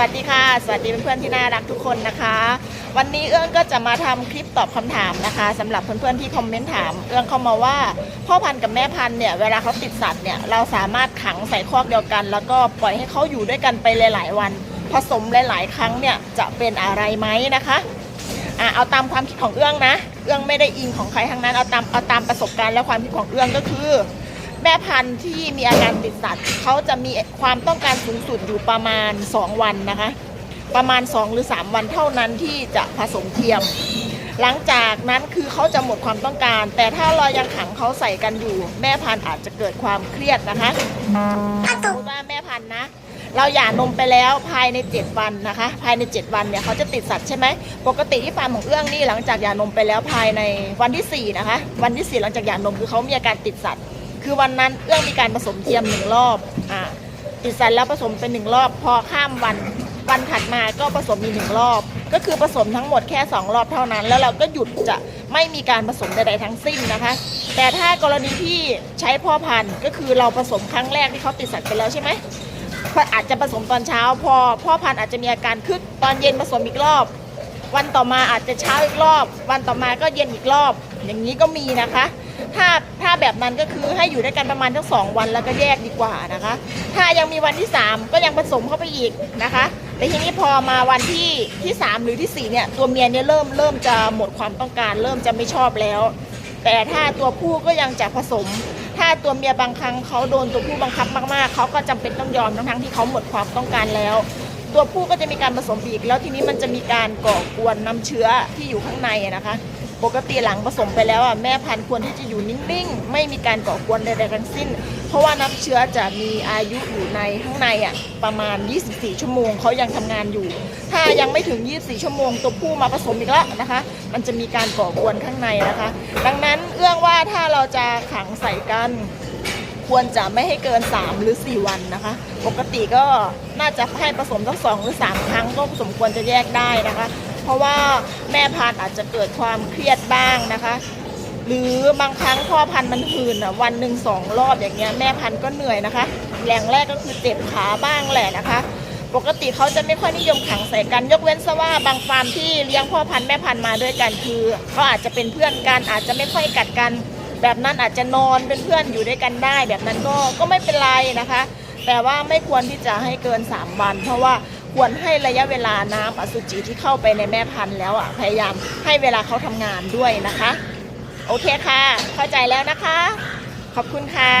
วัสดีค่ะ สวัสดีเพื่อนๆที่น่ารักทุกคนนะคะ วันนี้เอื้องก็จะมาทำคลิปตอบคำถามนะคะสำหรับเพื่อนๆที่คอมเมนต์ถามเอื้องเข้ามาว่า พ่อพันธุ์กับแม่พันธุ์เนี่ยเวลาเขาติดสัตว์เนี่ยเราสามารถขังใส่คอกเดียวกัน แล้วก็ปล่อยให้เขาอยู่ด้วยกันไปหลายๆวัน ผสมหลาย ๆ ครั้งเนี่ยจะเป็นอะไรไหมนะคะอะเอาตามความคิดของเอื้องนะ เอื้องไม่ได้อิงของใครทั้งนั้นเอาตามเอาตามประสบการณ์และความคิดของเอื้องก็คือ แม่พันธุ์ที่มีอาการติดสัตว์เขาจะมีความต้องการสูงสุดอยู่ประมาณ 2 วันนะคะ ประมาณ 2 หรือ 3 วันเท่านั้นที่จะผสมเทียม หลังจากนั้นคือเขาจะหมดความต้องการ แต่ถ้าเรายังขังเขาใส่กันอยู่ แม่พันธุ์อาจจะเกิดความเครียดนะคะสมมติว่าแม่พันธุ์นะเราหย่านมไปแล้วภายใน 7 วันนะคะ ภายใน 7 วันเนี่ยเขาจะติดสัตว์ใช่ไหมปกติที่ฟาร์มของเอื้องนี่หลังจากหย่านมไปแล้วภายในวันที่4นะคะวันที่4หลังจากหย่านมคือเขามีอาการติดสัตว์ คือวันนั้นเอื้องมีการผสมเทียมหนึ่งรอบอ่าติดสัตว์แล้วผสมเป็นหนึ่งรอบ พอข้ามวันวันถัดมาก็ผสมอีกหนึ่งรอบ ก็คือผสมทั้งหมดแค่ 2 รอบเท่านั้น แล้วเราก็หยุดจะไม่มีการผสมใดๆทั้งสิ้นนะคะ แต่ถ้ากรณีที่ใช้พ่อพันธุ์ก็คือเราผสมครั้งแรกที่เขาติดสัตว์ไปแล้วใช่ไหมก็อาจจะผสมตอนเช้า พอพ่อพันธุ์อาจจะมีอาการคึกตอนเย็นผสมอีกรอบ วันต่อมาอาจจะเช้าอีกรอบ วันต่อมาก็เย็นอีกรอบ อย่างนี้ก็มีนะคะ ถ้าถ้าแบบนั้นก็คือให้อยู่ด้วยกันประมาณทั้งสองวันแล้วก็แยกดีกว่านะคะ ถ้ายังมีวันที่ 3 ก็ยังผสมเข้าไปอีกนะคะ แต่ทีนี้พอมาวันที่ที่ 3 หรือทีสี่4 เนี่ย ตัวเมียเนี่ยเริ่มเริ่มจะหมดความต้องการ เริ่มจะไม่ชอบแล้ว แต่ถ้าตัวผู้ก็ยังจะผสม ถ้าตัวเมียบางครั้งเขาโดนตัวผู้บังคับมากๆเขาก็จำเป็นต้องยอมทั้งๆที่เขาหมดความต้องการแล้วตัวผู้ก็จะมีการผสมอีกแล้วทีนี้มันจะมีการก่อกวนน้ำเชื้อที่อยู่ข้างในนะคะ ปกติหลังผสมไปแล้วอะแม่พันธุ์ควรที่จะอยู่นิ่งๆ ไม่มีการก่อกวนใดๆทั้งสิ้น เพราะว่าน้ำเชื้อจะมีอายุอยู่ในข้างในอะประมาณ 24 ชั่วโมงเขายังทำงานอยู่ ถ้ายังไม่ถึง 24 ชั่วโมง ตัวผู้มาผสมอีกแล้วนะคะ มันจะมีการก่อกวนข้างในนะคะ ดังนั้นเอื้องว่าถ้าเราจะขังใส่กันควรจะไม่ให้เกิน 3 หรือ 4 วันนะคะ ปกติก็น่าจะให้ผสมทั้งสองหรือ 3 ครั้งก็สมควรจะแยกได้นะคะ ราะว่าแม่พันธุ์อาจจะเกิดความเครียดบ้างนะคะ หรือบางครั้งพ่อพันธุ์มันหืนอะวันหนึ่งสองรอบอย่างเงี้ยแม่พันธุ์ก็เหนื่อยนะคะแรงแรกก็คือเจ็บขาบ้างแหละนะคะ ปกติเขาจะไม่ค่อยนิยมขังใส่กัน ยกเว้นซะว่าบางฟาร์มที่เลี้ยงพ่อพันธุ์แม่พันธุ์มาด้วยกันคือเขาอาจจะเป็นเพื่อนกันอาจจะไม่ค่อยกัดกัน แบบนั้นอาจจะนอนเป็นเพื่อนอยู่ด้วยกันได้ แบบนั้นก็ก็ไม่เป็นไรนะคะ แต่ว่าไม่ควรที่จะให้เกิน 3 วัน เพราะว่า ควรให้ระยะเวลาน้ำอสุจิที่เข้าไปในแม่พันธุ์แล้วอะพยายามให้เวลาเขาทำงานด้วยนะคะ โอเคค่ะ เข้าใจแล้วนะคะ ขอบคุณค่ะ